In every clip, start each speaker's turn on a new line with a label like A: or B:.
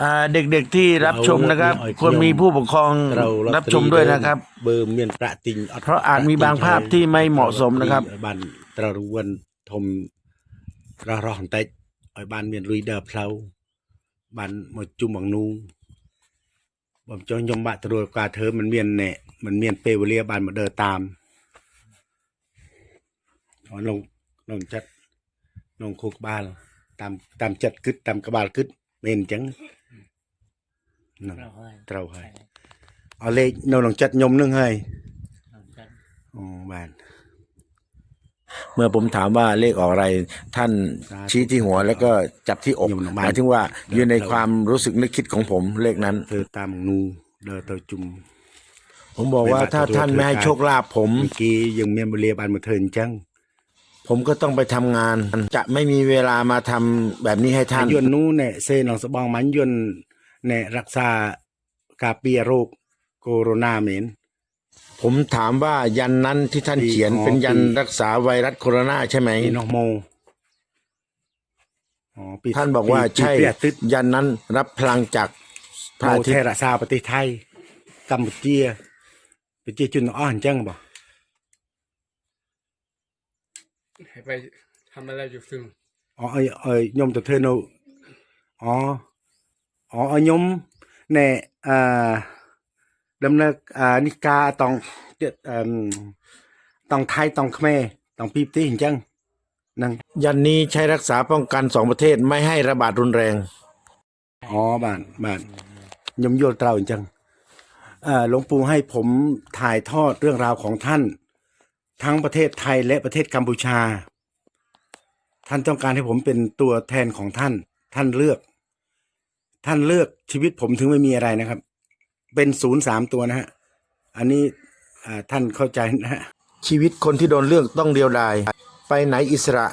A: อ่าเด็กๆที่รับชมนะครับ
B: เอา
A: ควรมีผู้ปกครอง
B: เรา
A: รับชมด้วยนะครับ
B: เบอร์មានប្រាក់ទិញអត់
A: เพราะอาจมีบางภาพที่ไม่เหมาะสมนะครับ
B: បានត្រូវរវ័នធំរស់រស់បន្តិចឲ្យបានមានលុយដើរផ្លូវបានមកជុំបងនូបំចង់ខ្ញុំបាក់ត្រួតការធ្វើมันមានណែมันមានពេលវេលាបានមកដើរតាមអនលងលងចិត្តលងខួរក្បាល តាមតាមចិត្តគិតតាមក្បាលគិត មែនអញ្ចឹងហ្នឹង
C: เราให้
B: ត្រូវហើយเอาលេខនៅក្នុងចិត្តខ្ញុំនឹងហើយ
C: เราจัด
B: អូបាន
A: เมื่อผมถามว่าเลขออกอะไร ท่านชี้ที่หัวแล้วก็จับที่อกหมายถึงว่าอยู่ในความรู้สึกนึกคิดของผมเลขนั้น
B: ធ្វើតាមនូដើរទៅជុំ
A: ผมบอกว่าถ้าท่านไม่ให้โชคลาภผม
B: เมื่อกี้ยังមានវេលាបានមកធ្វើអញ្ចឹង
A: ผมก็ต้องไปทำงาน จะไม่มีเวลามาทำแบบนี้ให้ท่าน
B: ยวนนู้เนี่ยเซนองสบองมันยวนเนี่ยรักษากาเปียโรคโคโรนาเมน
A: ผมถามว่ายันนั้นที่ท่านเขียนเป็นยันรักษาไวรัสโคโรนาใช่ไหม
B: นอโม
A: ท่านบอกว่าใช่ยันนั้นรับพลังจากพระเทระ
B: ซาปฏิไทยกัมพูชียประเทศจุนอ้อนจังบ
C: อก ไปทำอะไรอยู่ซึ่ง
B: อ๋อไอ้ไอ้ยมจะเธอโอ๋ออ๋อไอ้ยมเนี่ยอ่าดำเนินอ่านิกาตองเอ่มตองไทยตองแม่ตองปีบตีเห็นจังนั่ง
A: ยันนี้ใช้รักษาป้องกันสองประเทศไม่ให้ระบาดรุนแรง
B: อ๋อบานบานยมโยตราเห็นจังหลวงปู่ให้ผมถ่ายทอดเรื่องราวของท่าน ทั้งประเทศไทยและประเทศกัมพูชา ท่านต้องการให้ผมเป็นตัวแทนของท่าน ท่านเลือก ท่านเลือกชีวิตผมถึงไม่มีอะไรนะครับ เป็นศูนย์สามตัวนะฮะ อันนี้อ่าท่านเข้าใจนะฮะ
A: ชีวิตคนที่โดนเลือกต้องเดียวดาย ไปไหนอิสระ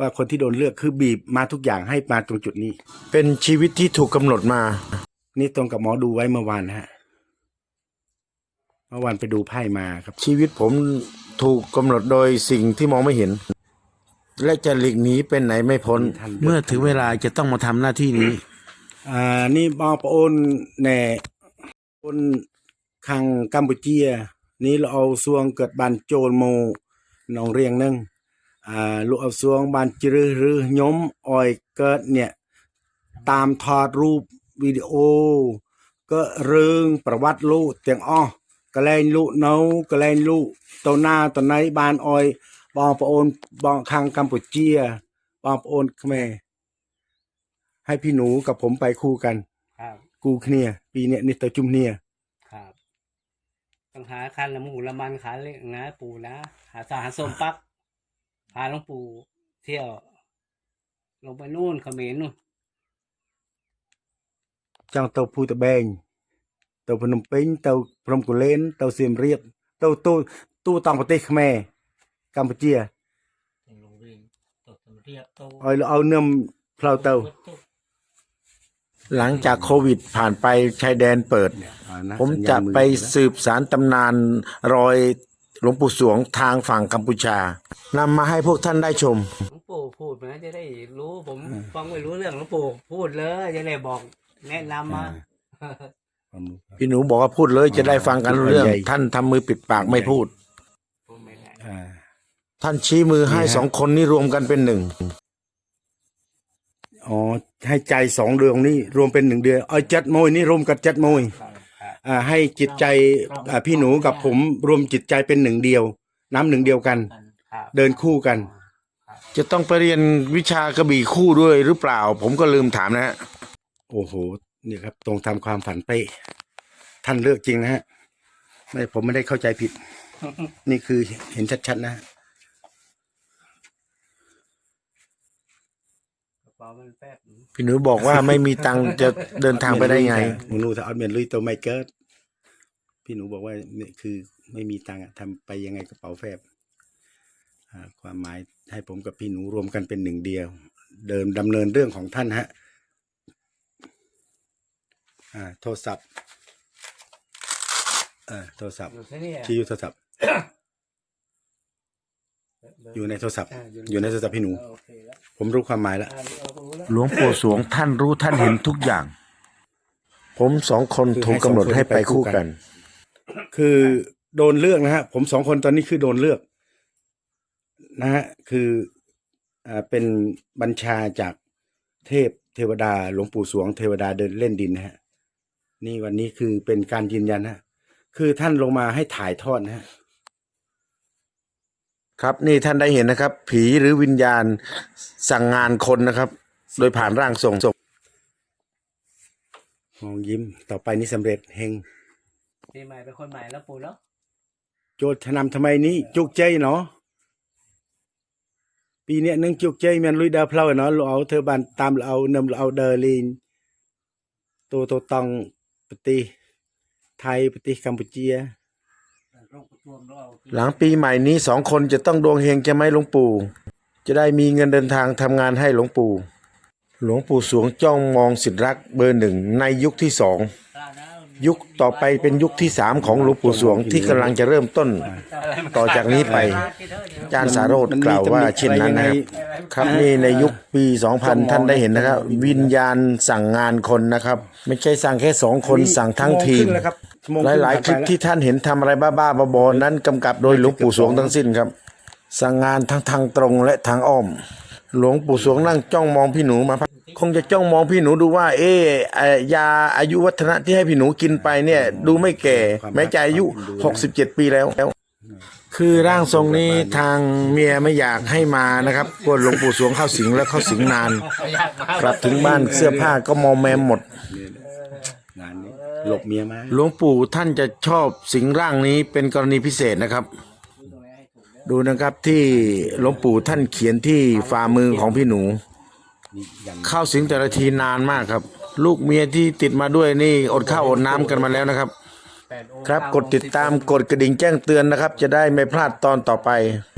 B: ว่าคนที่โดนเลือกคือบีบมาทุกอย่างให้มาตรงจุดนี้
A: เป็นชีวิตที่ถูกกำหนดมา
B: นี่ตรงกับหมอดูไว้เมื่อวานนะฮะ เมื่อวานไปดูไพ่มาครับ
A: ชีวิตผมถูกกำหนดโดยสิ่งที่มองไม่เห็น และจะหลีกหนีเป็นไหนไม่พ้น เมื่อถึงเวลาจะต้องมาทำหน้าที่นี้
B: อ่า นี่បងប្អូនណែបងខាងកម្ពុជានេះលោកអ៊ូសួងគាត់បានចូលមកក្នុងរៀងហ្នឹងអាលោកអ៊ូសួងបានជ្រើសរើសខ្ញុំឲ្យកើតเนี่ยតាមថតរូបវីដេអូក៏រឿងប្រវត្តិលោកទាំងអស់កលែងលោកនៅកលែងលោកទៅណាទៅណីបានឲ្យ បងប្អូនបងខាងកម្ពុជា បងប្អូនខ្មែរให้พี่หนูกับผมไปคู่กัน
C: ครับ
B: กูគ្នាពីរអ្នកនេះទៅជុំគ្នា
C: ครับต้องหาคันละหมูละมันขาเล็กนะปู่นะหาสารส้มปักพาหลวงปู่เที่ยว ลงไปนู่นเขมรนู่น
B: ចង់ទៅភូតបែងទៅភ្នំពេញទៅព្រំកូលែនទៅសៀមរាបទៅទូទូតង់ប្រទេសខ្មែរកម្ពុជា
C: ลงวิ่งต กัมพูเชียเอา
B: เอาเนื้อเพลาเตา
A: หลังจากโควิดผ่านไปชายแดนเปิด ผมจะไปสืบสารตำนานรอยหลวงปู่สวงทางฝั่งกัมพูชานำมาให้พวกท่านได้ชม
C: หลวงปู่พูดมาจะได้รู้ผมฟังไม่รู้เรื่องหลวงปู่พูดเลยจะได้บอก แนะนำมา
A: พี่หนูบอกว่าพูดเลยจะได้ฟังกันเรื่อง ท่านทำมือปิดปากไม่พูด ท่านชี้มือให้
B: นี่ฮะ
A: สองคนนี้รวมกันเป็นหนึ่ง
B: อ๋อให้ใจสองดวงนี้รวมเป็นหนึ่งเดือนเอาจัดมวยนี่รวมกับจัดมวย
C: ครับครับ
B: อ่าให้จิตใจอ่าพี่หนูกับผมรวมจิตใจเป็นหนึ่งเดียว น้ำหนึ่งเดียวกัน
C: ครับ
B: เดินคู่กัน
A: จะต้องไปเรียนวิชากระบี่คู่ด้วยหรือเปล่า ผมก็ลืมถามนะฮะ
B: โอ้โหนี่ครับ ตรงตามความฝันเป๊ะท่านเลือกจริงนะฮะไม่ผมไม่ได้เข้าใจผิด นี่คือเห็นชัดๆนะฮะ
C: กระเป๋ามันแป๊บ
A: พี่หนูบอกว่าไม่มีตังค์จะเดินทางไปได้ไง
B: หนูถ้าเอาเมียนลุยตัวไม่เกิดพี่หนูบอกว่าเนี่ยคือไม่มีตังค์อะทำไปยังไงกระเป๋าแฟบอ่าความหมายให้ผมกับพี่หนูรวมกันเป็นหนึ่งเดียว เดินดำเนินเรื่องของท่านฮะอ่าโทรศัพท์อ่าโทรศัพท์
C: อยู่ที่นี่
B: ที่อยู่โทรศัพท์ อยู่ในโทรศัพท์ อยู่ในโทรศัพท์พี่หนู
C: โอเคแล้ว
B: ผมรู้ความหมายแล้ว
C: อ่าเอารู้แล้ว
A: หลวงปู่สวงท่านรู้ท่านเห็นทุกอย่าง ผมสองคนถูกกำหนดให้ไปคู่กัน
B: คือโดนเลือกนะฮะ ผมสองคนตอนนี้คือโดนเลือก นะฮะ คืออ่าเป็นบัญชาจากเทพเทวดา หลวงปู่สวงเทวดาเดินเล่นดินนะฮะ นี่วันนี้คือเป็นการยืนยันนะฮะ คือท่านลงมาให้ถ่ายทอดนะฮะ
A: ครับนี่ท่านได้เห็นนะครับ ผีหรือวิญญาณสั่งงานคนนะครับ โดยผ่านร่างทรง
B: มองยิ้มต่อไปนี้สำเร็จเฮง
C: ปีใหม่เป็นคนใหม่แล้วปู่แล้ว
B: โจทย์นำทำไมนี้จุกใจเนาะปีเนี้ยนึงจุกใจแมันลุยดาวเพลาเนาะเราเอาเธอบานตามเราเอานำเราเอาเดอลีนตัวตัวตองปฏิไทยปฏิกัมพูชี
A: หลังปีใหม่นี้สองคนจะต้องดวงเฮงจะไหมหลวงปู่ จะได้มีเงินเดินทางทำงานให้หลวงปู่ หลวงปู่สวงจ้องมองสิทธิรักเบอร์หนึ่งในยุคที่สองยุคต่อไปเป็นยุคที่สามของหลวงปู่สวงที่กำลังจะเริ่มต้น ต่อจากนี้ไปอาจารย์สาโรธกล่าวว่าเช่นนั้นนะครับครับนี่ในยุคปี 2000 ท่านได้เห็นนะครับ วิญญาณสั่งงานคนนะครับ ไม่ใช่สั่งแค่สองคนสั่งทั้งทีม
B: ชั่วโงครึ่แล้วครับชั่วโมง
A: หลายๆคลิปที่ท่านเห็นทำอะไรบ้าๆบอๆนั้นกำกับโดยหลวงปู่สวงทั้งสิ้นครับ สั่งงานทั้งทางตรงและทางอ้อม หลวงปู่สวงนั่งจ้องมองพี่หนูมาพักคงจะจ้องมองพี่หนูดูว่า เอ๊ะเอ่อยาอายุวัฒนะที่ให้พี่หนูกินไปเนี่ย ดูไม่แก่ แม้จะอายุ67ปีแล้ว คือร่างทรงนี้ทางเมียไม่อยากให้มานะครับกลัวหลวงปู่สวงเข้าสิงแล้วเข้าสิงนาน กลับถึงบ้านเสื้อผ้าก็มอมแมมหมด
B: งานนี้หลบเมียมา
A: หลวงปู่ท่านจะชอบสิงร่างนี้เป็นกรณีพิเศษนะครับ ดูนะครับที่หลวงปู่ท่านเขียนที่ฝ่ามือของพี่หนู เข้าสิงแต่ละทีนานมากครับ ลูกเมียที่ติดมาด้วยนี่อดข้าวอดน้ำกันมาแล้วนะครับ ครับกดติดตามกดกระดิ่งแจ้งเตือนนะครับ จะได้ไม่พลาดตอนต่อไป